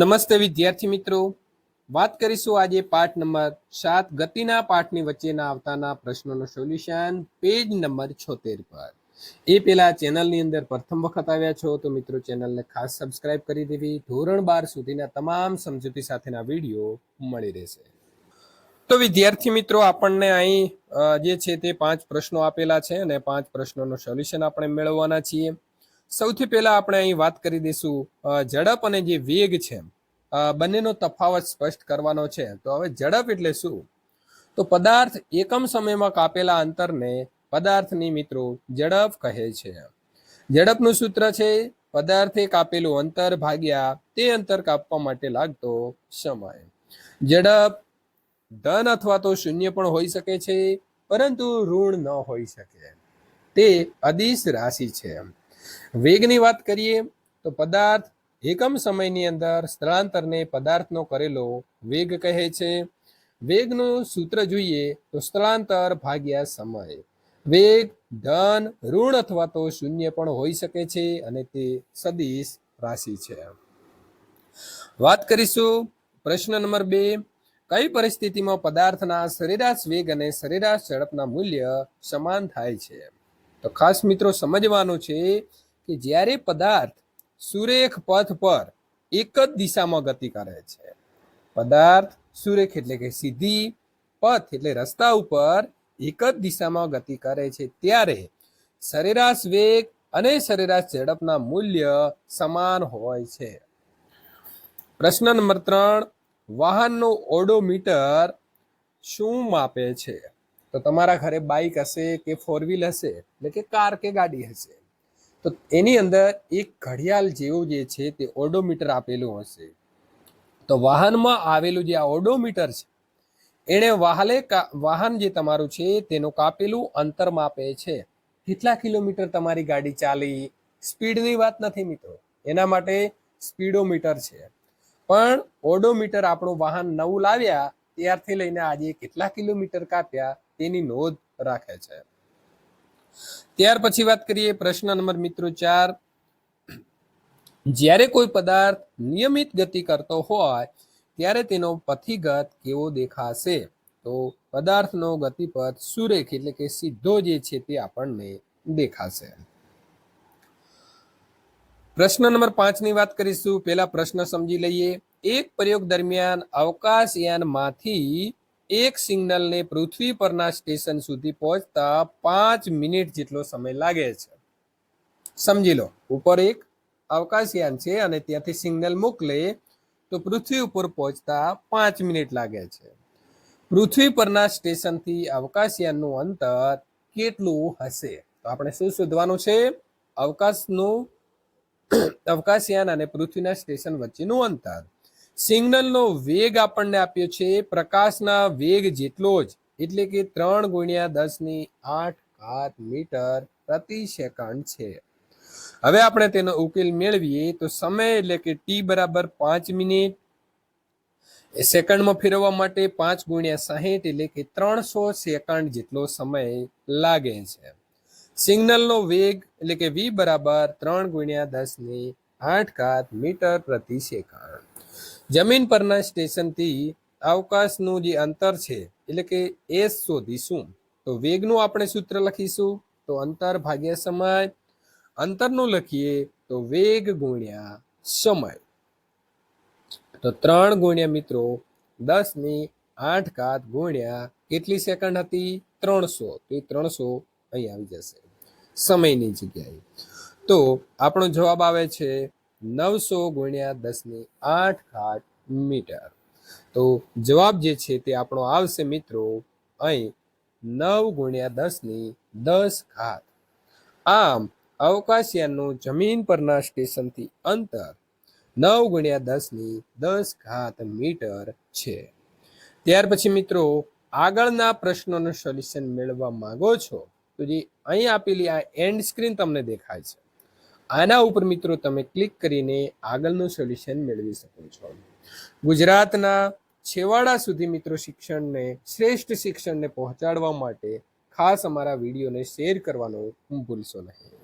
નમસ્તે વિદ્યાર્થી મિત્રો. વાત કરીશું આજે પાઠ નંબર સાત, ગતિના પાઠની વચ્ચેના આવતાના પ્રશ્નોનું સોલ્યુશન, પેજ નંબર છોતેર પર. એ પેલા ચેનલની અંદર પ્રથમ વખત આવ્યા છો તો મિત્રો ચેનલને ખાસ સબસ્ક્રાઇબ કરી દેવી. ધોરણ બાર સુધીના તમામ સમજૂતી સાથેના વીડિયો મળી રહેશે. તો વિદ્યાર્થી મિત્રો, આપણને અહીં જે છે તે પાંચ પ્રશ્નો આપેલા છે અને પાંચ પ્રશ્નોનું સોલ્યુશન આપણે મેળવવાના છીએ. સૌથી પહેલા આપણે અહીં વાત કરી દઈશું ઝડપ અને જે વેગ છે. બંનેનો તફાવત સ્પષ્ટ કરવાનો છે. તો હવે ઝડપ એટલે શું? તો પદાર્થ એકમ સમયમાં કાપેલા અંતરને પદાર્થની મિત્રો ઝડપ કહે છે. ઝડપનું સૂત્ર છે, પદાર્થે કાપેલું અંતર ભાગ્યા તે અંતર કાપવા માટે લાગતો સમય. ઝડપ ધન અથવા તો શૂન્ય પણ હોઈ શકે છે, પરંતુ ઋણ ન હોઈ શકે. તે અદિશ રાશિ છે. વેગની વાત કરીએ તો પદાર્થ એકમ સમયની અંદર સ્થળાંતરને પદાર્થનો કરેલો વેગ કહે છે. વેગનું સૂત્ર જોઈએ તો સ્થળાંતર ભાગ્યા સમય. વેગ, ધન, ઋણ અથવા તો શૂન્ય પણ હોઈ શકે છે અને તે સદિશ રાશિ છે. વાત કરીશું પ્રશ્ન નંબર બે. કઈ પરિસ્થિતિમાં પદાર્થના સરેરાશ વેગ અને સરેરાશ ઝડપના મૂલ્ય સમાન થાય છે? તો ખાસ મિત્રો સમજવાનું છે કે જ્યારે પદાર્થ સુરેખ પથ પર એક જ દિશામાં ગતિ કરે છે. પદાર્થ સુરેખ એટલે કે સીધી પથ એટલે રસ્તા ઉપર એક જ દિશામાં ગતિ કરે છે. ત્યારે સરેરાશ વેગ અને સરેરાશ ઝડપના મૂલ્ય સમાન હોય છે. પ્રશ્ન નંબર ત્રણ, વાહનનો ઓડોમીટર શું માપે છે? તો તમારા ઘરે બાઇક હશે કે ફોર વ્હીલ હશે? એટલે કે કાર કે ગાડી હશે? તો એની અંદર એક ઘડિયાળ જેવું જે છે તે ઓડોમીટર આપેલું હશે. તો વાહનમાં આવેલું જે આ ઓડોમીટર છે એણે વાહલે વાહન જે તમારું છે તેનું કાપેલું અંતર માપે છે. કેટલા કિલોમીટર તમારી ગાડી ચાલી? સ્પીડની વાત નથી મિત્રો. એના માટે સ્પીડોમીટર છે. પણ ઓડોમીટર આપણું વાહન નવું લાવ્યા ત્યારથી લઈને આજે કેટલા કિલોમીટર કાપ્યા? તેની નોંધ રાખે છે. ત્યાર પછી વાત કરીએ પ્રશ્ન નંબર મિત્રો ચાર. જ્યારે કોઈ પદાર્થ નિયમિત ગતિ કરતો હોય, ત્યારે તેનો પથિગત કેવો દેખાશે? તો પદાર્થનો ગતિપથ સુરેખ એટલે કે સીધો જે છે તે આપણને દેખાશે. પ્રશ્ન નંબર પાંચની વાત કરીશું. પહેલા પ્રશ્ન સમજી લઈએ. એક પ્રયોગ દરમિયાન અવકાશયાનમાંથી એક સિગ્નલને પૃથ્વી પરના સ્ટેશન સુધી પહોંચતા પાંચ મિનિટ જેટલો સમય લાગે છે. સમજી લો, ઉપર એક અવકાશયાન છે અને ત્યાંથી સિગ્નલ મોકલે તો પૃથ્વી ઉપર પહોંચતા પાંચ મિનિટ લાગે છે. પૃથ્વી પરના સ્ટેશનથી અવકાશયાનનું અંતર કેટલું હશે? તો આપણે શું શોધવાનું છે? અવકાશનું, અવકાશયાન અને પૃથ્વીના સ્ટેશન વચ્ચેનું અંતર. સિગ્નલનો વેગ આપણને આપ્યો છે, પ્રકાશના વેગ જેટલો જ, એટલે કે ત્રણ ગુણ્યા દસની આઠ ઘાત મીટર પ્રતિ સેકન્ડ છે. હવે આપણે તેનો ઉકેલ મેળવીએ, તો સમય એટલે કે ટી બરાબર પાંચ મિનિટ. સેકન્ડમાં ફેરવવા માટે પાંચ ગુણ્યા સાહીઠ એટલે કે ત્રણસો સેકન્ડ જેટલો સમય લાગે છે. સિગ્નલનો વેગ એટલે કે વી બરાબર ત્રણ ગુણ્યા દસની આઠ કાત મીટર પ્રતિ સેકન્ડ. જમીન પરના સ્ટેશનથી અવકાશનું જે અંતર છે, એટલે કે એસ શોધીશું, તો વેગનું આપણે સૂત્ર લખીશું, તો અંતર ભાગ્યા સમય, અંતરનું લખીએ તો વેગ ગુણ્યા સમય. તો ત્રણ ગુણ્યા મિત્રો દસની આઠ કાત ગુણ્યા કેટલી સેકન્ડ હતી? ત્રણસો. તો એ ત્રણસો અહીં આવી જશે. સમયની જગ્યાએ. તો આપણો જવાબ આવે છે નવસો ગુણ્યા દસની આઠ ઘાત મીટર. તો જવાબ જે છે તે આપણો આવશે મિત્રો અહીં નવ ગુણ્યા દસની દસ ઘાત. આમ, અવકાશયાનનું જમીન પરના સ્ટેશનથી અંતર નવ ગુણ્યા દસની દસ ઘાત મીટર છે. ત્યાર પછી મિત્રો, આગળના પ્રશ્નોનું સોલ્યુશન મેળવવા માંગો છો તો જે અહીં આપેલી આ એન્ડ સ્ક્રીન તમને દેખાય છે. આના ઉપર મિત્રો તમે ક્લિક કરીને આગળનું સોલ્યુશન મેળવી શકો છો. ગુજરાતના છેવાડા સુધી મિત્રો શિક્ષણને, શ્રેષ્ઠ શિક્ષણને પહોંચાડવા માટે ખાસ અમારા વિડીયોને શેર કરવાનું ભૂલશો નહીં.